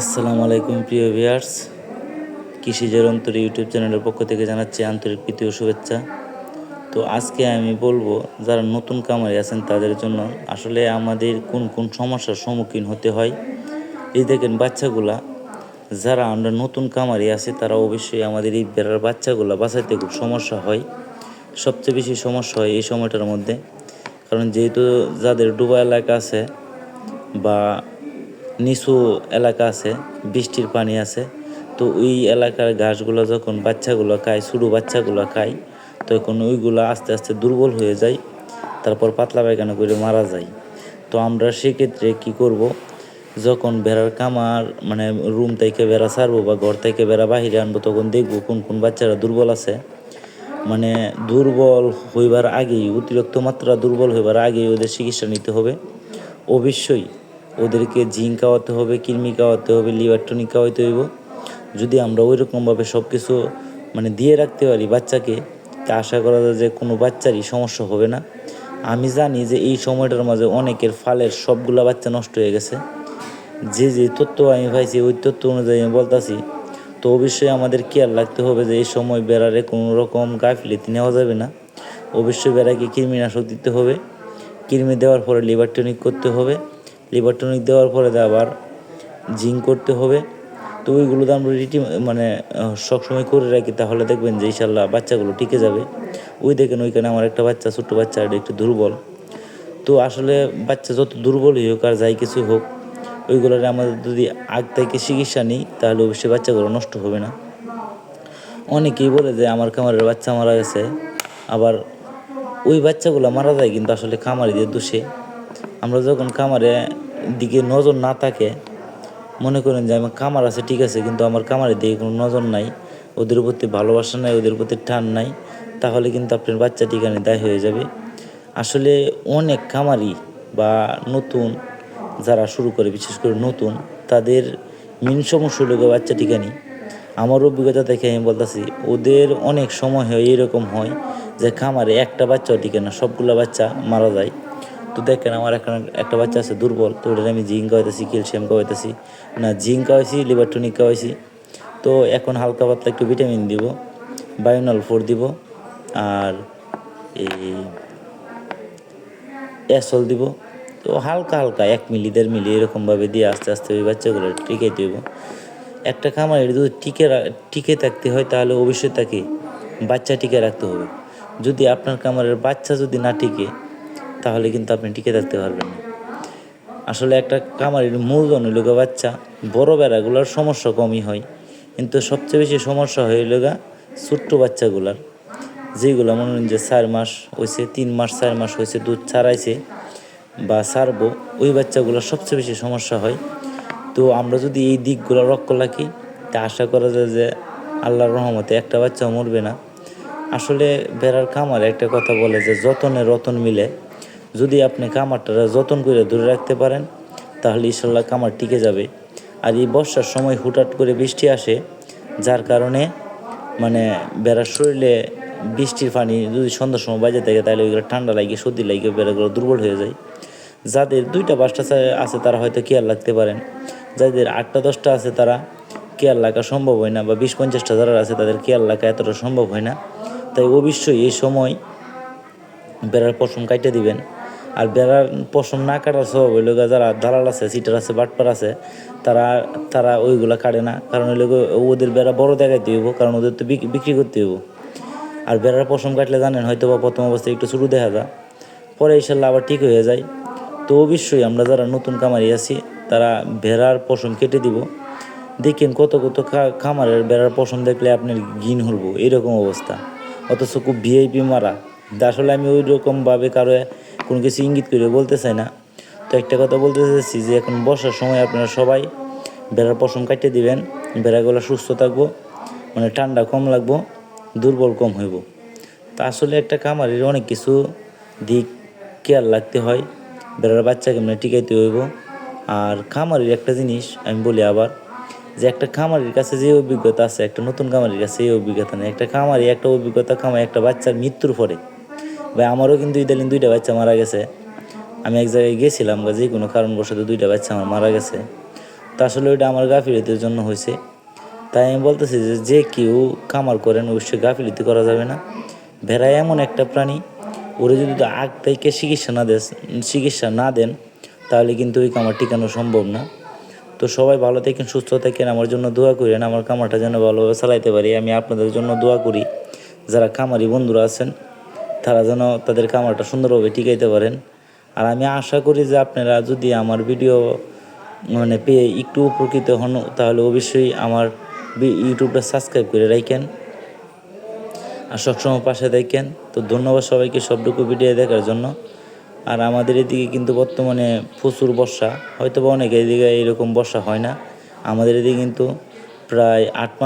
আসসালামু আলাইকুম, প্রিয় ভিয়ার্স কৃষিজের অন্তর ইউটিউব চ্যানেলের পক্ষ থেকে জানাচ্ছি আন্তরিক প্রীতি ও শুভেচ্ছা। তো আজকে আমি বলব, যারা নতুন কামারি আছেন তাদের জন্য আসলে আমাদের কোন কোন সমস্যার সম্মুখীন হতে হয়। এই দেখেন বাচ্চাগুলা, যারা আমরা নতুন কামারি আছে, তারা অবশ্যই আমাদের এই বেড়ার বাচ্চাগুলা বাঁচাইতে খুব সমস্যা হয়। সবচেয়ে বেশি সমস্যা হয় এই সময়টার মধ্যে। কারণ যেহেতু যাদের ডুবা এলাকা আছে বা নিচু এলাকা আছে, বৃষ্টির পানি আছে। তো ওই এলাকার ঘাসগুলো যখন বাচ্চাগুলো খায়, ছোটো বাচ্চাগুলো খায়, তখন ওইগুলো আস্তে আস্তে দুর্বল হয়ে যায়, তারপর পাতলা পায়খানা করে মারা যায়। তো আমরা সেক্ষেত্রে কি করব, যখন বেড়ার কামার মানে রুম থেকে বেড়া ছাড়বো বা ঘর থেকে বেড়া বাহিরে আনব, তখন দেখব কোন কোন বাচ্চারা দুর্বল আছে। মানে দুর্বল হইবার আগেই, অতিরিক্ত মাত্রা দুর্বল হইবার আগেই ওদের চিকিৎসা নিতে হবে। অবশ্যই ওদেরকে জিঙ্ক খাওয়াতে হবে, কৃমি খাওয়াতে হবে, লিভার টনিক খাওয়াইতে হইব। যদি আমরা ওই রকমভাবে সব কিছু মানে দিয়ে রাখতে পারি বাচ্চাকে, তা আশা করা যায় যে কোনো বাচ্চারই সমস্যা হবে না। আমি জানি যে এই সময়টার মাঝে অনেকের ফালের সবগুলো বাচ্চা নষ্ট হয়ে গেছে। যে যে তথ্য আমি পাইছি, ওই তথ্য অনুযায়ী আমি বলতাছি, তো অবশ্যই আমাদের কেয়ার রাখতে হবে যে এই সময় বেড়ারে কোনো রকম গাফিলিতি নেওয়া যাবে না। অবশ্যই বেড়াকে কৃমিনাশক দিতে হবে। কৃমি দেওয়ার পরে লিভার টনিক করতে হবে। লিভার টনিক দেওয়ার পরে আবার জিঙ্ক করতে হবে। তো ওইগুলো তো আমরা রিটি মানে সবসময় করে রাখি। তাহলে দেখবেন যে ইনশাল্লাহ বাচ্চাগুলো টিকে যাবে। ওই দেখেন ওইখানে আমার একটা বাচ্চা, ছোট্ট বাচ্চা, এটা একটু দুর্বল। তো আসলে বাচ্চা যত দুর্বলই হোক আর যাই কিছু হোক, ওইগুলোর আমাদের যদি আগ থেকে চিকিৎসা নিই, তাহলে অবশ্যই বাচ্চাগুলো নষ্ট হবে না। অনেকেই বলে যে আমার খামারের বাচ্চা মারা গেছে, আবার ওই বাচ্চাগুলো মারা যায় কিন্তু আসলে খামারিদের দোষে। আমরা যখন খামারে দিকে নজর না থাকে, মনে করেন যে আমার খামার আছে, ঠিক আছে, কিন্তু আমার খামারের দিকে কোনো নজর নাই, ওদের প্রতি ভালোবাসা নাই, ওদের প্রতি টান নাই, তাহলে কিন্তু আপনার বাচ্চা ঠিকানে দায় হয়ে যাবে। আসলে অনেক খামারি বা নতুন যারা শুরু করে, বিশেষ করে নতুন, তাদের মেন সমস্যা হলো বাচ্চা ঠিকানি। আমার অভিজ্ঞতা দেখে আমি বলতেছি, ওদের অনেক সময় হয় এরকম হয় যে খামারে একটা বাচ্চাও টিকে না সবগুলো বাচ্চা মারা যায়। তো দেখেন আমার এখন একটা বাচ্চা আছে দুর্বল, তো ওটার আমি জিঙ্ক খাওয়াইতেছি, ক্যালসিয়াম খাওয়াইতেছি। না, জিঙ্ক খাওয়াইছি লিভার টনিক খাওয়াইছি। তো এখন হালকা পাতলা একটু ভিটামিন দিব, বায়োনাল ফোর দিব, আর এই অ্যাসল দিব। তো হালকা হালকা, এক মিলি, দেড় মিলি এরকমভাবে দিয়ে আস্তে আস্তে ওই বাচ্চাগুলো টিকে দেবো। একটা খামারের যদি টিকে টিকে থাকতে হয়, তাহলে অবশ্যই তাকে বাচ্চা টিকে রাখতে হবে। যদি আপনার খামারের বাচ্চা যদি না টিকে তাহলে কিন্তু আপনি টিকে থাকতে পারবেন না। আসলে একটা মূলধন হইল গা বাচ্চা, বড় বেড়াগুলোর সমস্যা কমই হয়। কিন্তু সবচেয়ে বেশি সমস্যা হইল গা ছোট্ট বাচ্চাগুলার যেগুলো মনে করেন যে চার মাস হয়েছে, তিন মাস, চার মাস হয়েছে দুধ ছাড়াইছে বা ছাড়বো, ওই বাচ্চাগুলোর সবচেয়ে বেশি সমস্যা হয়। তো আমরা যদি এই দিকগুলো রক্ষ রাখি, তা আশা করা যায় যে আল্লাহর রহমতে একটা বাচ্চাও মরবে না। আসলে বেড়ার খামারে একটা কথা বলে যে যতনে রতন মিলে যদি আপনি কামারটা যতন করে ধরে রাখতে পারেন, তাহলে ইনশাল্লাহ কামার টিকে যাবে। আর এই বর্ষার সময় হুটাট করে বৃষ্টি আসে, যার কারণে মানে বেড়ার শরীরে বৃষ্টির পানি যদি সন্ধ্যার সময় বাজে থাকে, তাহলে ওইগুলো ঠান্ডা লাগে সর্দি লাগে বেড়াগুলো দুর্বল হয়ে যায়। যাদের দুইটা পাঁচটা আছে তারা হয়তো কেয়ার লাগতে পারেন। যাদের আটটা, দশটা আছে তারা কেয়ার লাগা সম্ভব হয় না বা বিশ, পঞ্চাশটা যারা আছে তাদের কেয়ার লাগা এতটা সম্ভব হয় না। তাই অবশ্যই এই সময় বেড়ার পশম কাটে দিবেন। আর বেড়ার পশম না কাটার স্বভাব হইল গিয়ে যারা দালাল আছে সিটার আছে, বাটপার আছে, তারা তারা ওইগুলা কাটে না। কারণ হইল গিয়ে ওদের বেড়া বড় দেখাইতে হইব, কারণ ওদের তো বিক্রি করতে হইব। আর বেড়ার পশম কাটলে জানেন হয়তো বা প্রথম অবস্থায় একটু শুরু দেখা যায়, পরে ইনশাল্লাহ আবার ঠিক হয়ে যায়। তো অবশ্যই আমরা যারা নতুন কামারি আছি, তারা ভেড়ার পশম কেটে দিব। দেখেন কত কত খামারের বেড়ার পশম দেখলে আপনার ঘিন হলবো এরকম অবস্থা। অথচ খুব ভিআইপি মারা। আসলে আমি ওই রকমভাবে কারও কোনো কিছু ইঙ্গিত করে বলতে চাই না। তো একটা কথা বলতে চাইছি যে, এখন বর্ষার সময় আপনারা সবাই বেড়ার পশম কাটিয়ে দিবেন বেড়াগুলো সুস্থ থাকব মানে ঠান্ডা কম লাগবো, দুর্বল কম হইব। তা আসলে একটা খামারের অনেক কিছু দিক কেয়ার লাগতে হয়, বেড়ার বাচ্চাকে মানে টিকাইতে হইব। আর খামারের একটা জিনিস আমি বলি আবার, যে একটা খামারের কাছে যে অভিজ্ঞতা আছে, একটা নতুন খামারির কাছে এই অভিজ্ঞতা নেই। একটা খামারি একটা অভিজ্ঞতা খামার একটা বাচ্চার মৃত্যুর পরে ভাই আমারও কিন্তু ইদালিন দুইটা বাচ্চা মারা গেছে। আমি এক জায়গায় গেছিলাম যে কোনো কারণবশত দুইটা বাচ্চা আমার মারা গেছে। তা আসলে ওইটা আমার গাফিলতির জন্য হয়েছে। তাই আমি বলতেছি যে যে কেউ কামার করেন অবশ্যই গাফিলতি করা যাবে না। ভেড়া এমন একটা প্রাণী, ওরা যদি আগ থেকে চিকিৎসা না দেন চিকিৎসা না দেন, তাহলে কিন্তু ওই কামার টিকানো সম্ভব না। তো সবাই ভালো থাকেন, সুস্থ থাকেন, আমার জন্য দোয়া করেন, আমার কামারটা যেন ভালোভাবে চালাইতে পারি। আমি আপনাদের জন্য দোয়া করি, যারা খামারি বন্ধুরা আছেন। তারা যেন তাদের কামারটা সুন্দরভাবে টিকাইতে পারেন। আর আমি আশা করি যে আপনারা যদি আমার ভিডিও মানে পেয়ে একটু উপকৃত হন, তাহলে অবশ্যই আমার ইউটিউবটা সাবস্ক্রাইব করে রাখেন। আর সবসময় পাশে দেখেন। তো ধন্যবাদ সবাইকে সবটুকু ভিডিও দেখার জন্য। আর আমাদের এদিকে কিন্তু বর্তমানে প্রচুর বর্ষা। হয়তো বা অনেক এদিকে এরকম বর্ষা হয় না। আমাদের এদিকে কিন্তু প্রায় আট মাস